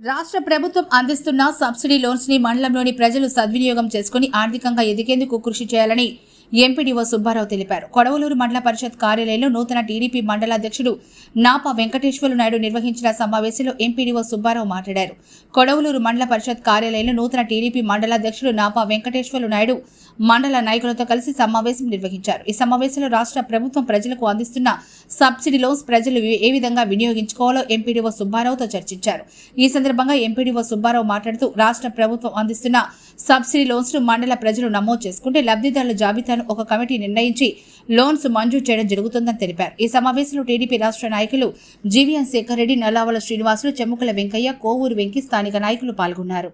రాష్ట్ర ప్రభుత్వం అందిస్తున్న సబ్సిడీ లోన్స్ని మండలంలోని ప్రజలు సద్వినియోగం చేసుకుని ఆర్థికంగా ఎదిగేందుకు కృషి చేయాలని ఎంపీడీఓ సుబ్బారావు తెలిపారు. కొడవలూరు మండల పరిషత్ కార్యాలయంలో నూతన టీడీపీ మండల అధ్యక్షుడు నాపా వెంకటేశ్వర్లు నాయుడు నిర్వహించిన సమావేశంలో ఎంపీడీఓ సుబ్బారావు మాట్లాడారు. కొడవలూరు మండల పరిషత్ కార్యాలయంలో నూతన టీడీపీ మండల అధ్యక్షుడు నాపా వెంకటేశ్వర్లు నాయుడు మండల నాయకులతో కలిసి సమావేశం నిర్వహించారు. ఈ సమావేశంలో రాష్ట్ర ప్రభుత్వం ప్రజలకు అందిస్తున్న సబ్సిడీ లోన్స్ ప్రజలు ఏ విధంగా వినియోగించుకోవాలో ఎంపీడీఓ సుబ్బారావుతో చర్చించారు. ఈ సందర్భంగా ఎంపీడీఓ సుబ్బారావు మాట్లాడుతూ రాష్ట్ర ప్రభుత్వం అందిస్తున్న సబ్సిడీ లోన్స్ను మండల ప్రజలు నమోదు చేసుకుంటే లబ్ధిదారుల జాబితాను ఒక కమిటీ నిర్ణయించి లోన్స్ మంజూరు చేయడం జరుగుతుందని తెలిపారు. ఈ సమావేశంలో టీడీపీ రాష్ట్ర నాయకులు జీవీఎన్ శేఖర్ రెడ్డి నల్లావల శ్రీనివాసులు చెమ్ముకల వెంకయ్య కోవూరు వెంకి స్థానిక నాయకులు పాల్గొన్నారు.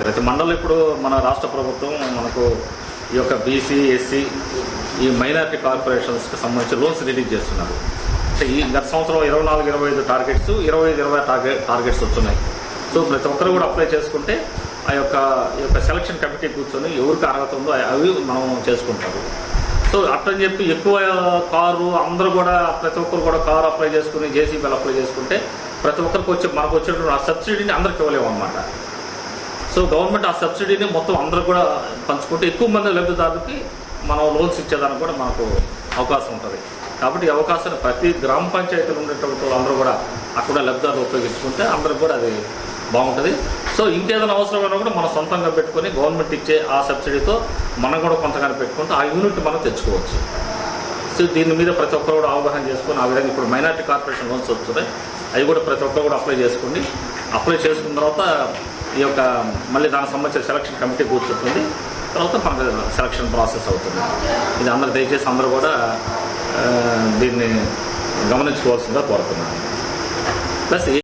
ప్రతి మండలం ఇప్పుడు మన రాష్ట్ర ప్రభుత్వం మనకు ఈ యొక్క బీసీ ఎస్సీ ఈ మైనారిటీ కార్పొరేషన్స్కి సంబంధించి లోన్స్ రిలీజ్ చేస్తున్నారు. అంటే ఈ గత సంవత్సరం ఇరవై నాలుగు ఇరవై ఐదు టార్గెట్స్ ఇరవై ఐదు ఇరవై టార్గెట్ టార్గెట్స్ వస్తున్నాయి. సో ప్రతి ఒక్కరు కూడా అప్లై చేసుకుంటే ఆ యొక్క ఈ యొక్క సెలక్షన్ కమిటీ కూర్చొని ఎవరికి అర్హత ఉందో అవి మనం చేసుకుంటారు సో అట్లని చెప్పి ఎక్కువ కారు అందరూ కూడా ప్రతి ఒక్కరు కూడా కారు అప్లై చేసుకుని జేసీబీలు అప్లై చేసుకుంటే ప్రతి ఒక్కరికి వచ్చి మనకు వచ్చేటువంటి ఆ సబ్సిడీని అందరికి ఇవ్వలేము అనమాట సో గవర్నమెంట్ ఆ సబ్సిడీని మొత్తం అందరూ కూడా పంచుకుంటే ఎక్కువ మంది లబ్ధిదారులకి మనం లోన్స్ ఇచ్చేదానికి కూడా మనకు అవకాశం ఉంటుంది. కాబట్టి ఈ అవకాశాన్ని ప్రతి గ్రామ పంచాయతీలో ఉండేటువంటి వాళ్ళందరూ కూడా అక్కడ లబ్ధిదారులు ఉపయోగించుకుంటే అందరికి కూడా అది బాగుంటుంది. సో ఇంకేదైనా అవసరమైనా కూడా మనం సొంతంగా పెట్టుకొని గవర్నమెంట్ ఇచ్చే ఆ సబ్సిడీతో మనం కూడా కొంతగానే పెట్టుకుంటే ఆ యూనిట్ మనం తెచ్చుకోవచ్చు. సో దీని మీద ప్రతి ఒక్కరు కూడా అవగాహన చేసుకొని ఆ విధంగా ఇప్పుడు మైనార్టీ కార్పొరేషన్ లోన్స్ వస్తున్నాయి. అవి కూడా ప్రతి ఒక్కరు కూడా అప్లై చేసుకోండి. అప్లై చేసుకున్న తర్వాత ఈ యొక్క మళ్ళీ దానికి సంబంధించిన సెలక్షన్ కమిటీ కూర్చుంటుంది తర్వాత మనకు సెలక్షన్ ప్రాసెస్ అవుతుంది. ఇది అందరు దయచేసి అందరూ కూడా దీన్ని గమనించుకోవాల్సిందిగా కోరుతున్నాను. ప్లస్